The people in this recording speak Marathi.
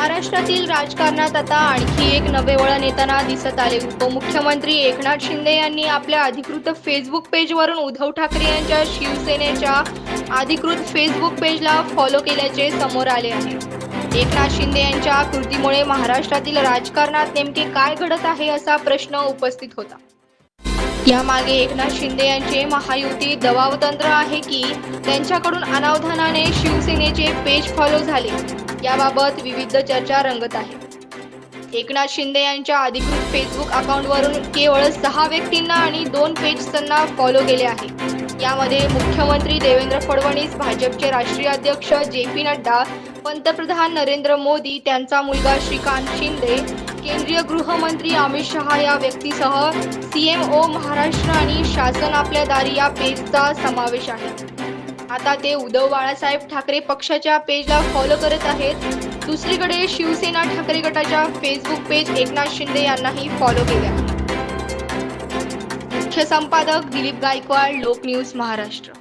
महाराष्ट्रातील राजकारणात आता आणखी एक नवे वळण येताना दिसत आले. उपमुख्यमंत्री एकनाथ शिंदे यांनी आपल्या अधिकृत फेसबुक पेजवरून उद्धव ठाकरे यांच्या शिवसेनेच्या अधिकृत फेसबुक पेजला फॉलो केल्याचे समोर आले आहे. एकनाथ शिंदे यांच्या कृतीमुळे महाराष्ट्रातील राजकारणात नेमके काय घडत आहे असा प्रश्न उपस्थित होता. यामागे एकनाथ शिंदे यांचे महायुती दबावतंत्र आहे की त्यांच्याकडून अनावधानाने शिवसेनेचे पेज फॉलो झाले. याबाबत विविध चर्चा रंगत आहे. एकनाथ शिंदे यांच्या अधिकृत फेसबुक अकाउंटवरून केवळ सहा व्यक्तींना आणि दोन पेजना फॉलो केले आहे. यामध्ये मुख्यमंत्री देवेंद्र फडणवीस भाजपचे राष्ट्रीय अध्यक्ष जे पी नड्डा पंतप्रधान नरेंद्र मोदी त्यांचा मुलगा श्रीकांत शिंदे केंद्रीय गृहमंत्री अमित शहा या व्यक्तीसह सीएमओ महाराष्ट्र आणि शासन आपल्या दारी या पेजचा समावेश आहे. आता ते उद्धव बाळासाहेब ठाकरे पक्षाच्या पेजला फॉलो करत आहेत. दुसरीकडे शिवसेना ठाकरे गटाच्या फेसबुक पेज एकनाथ शिंदे यांनाही फॉलो केले आहे मुख्य संपादक दिलीप गायकवाड लोक न्यूज महाराष्ट्र.